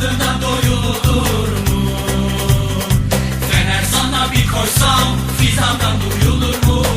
adına doyulur mu? Fener sana bir koysam fidandan duyulur mu?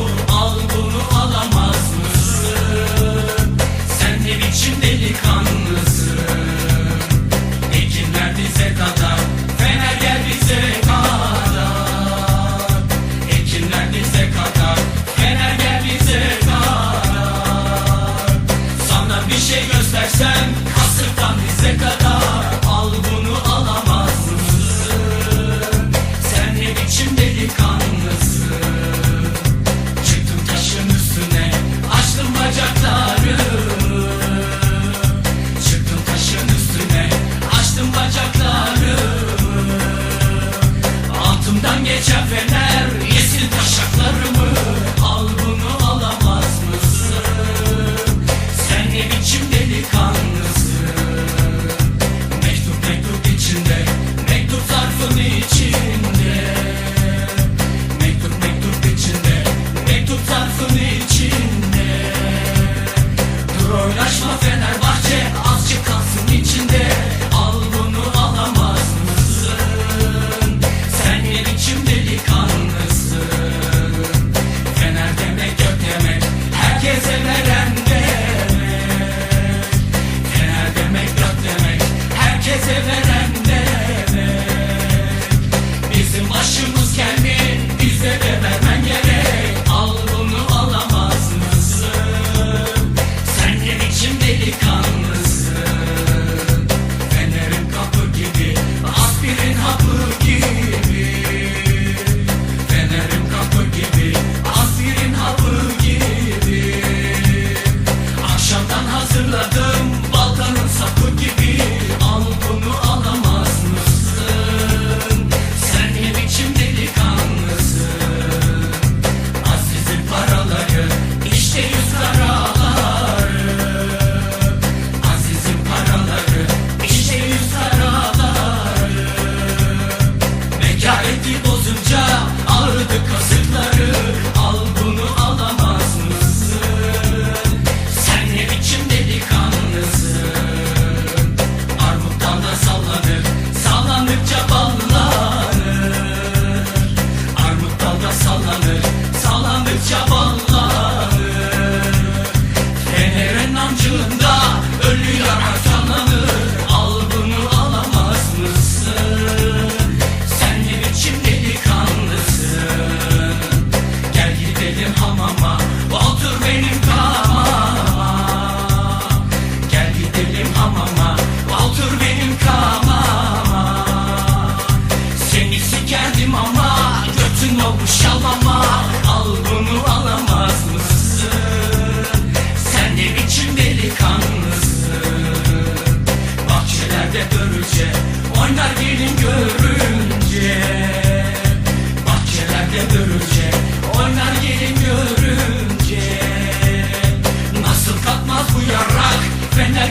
Gel gidelim hamama. Otur benim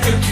Fener gökü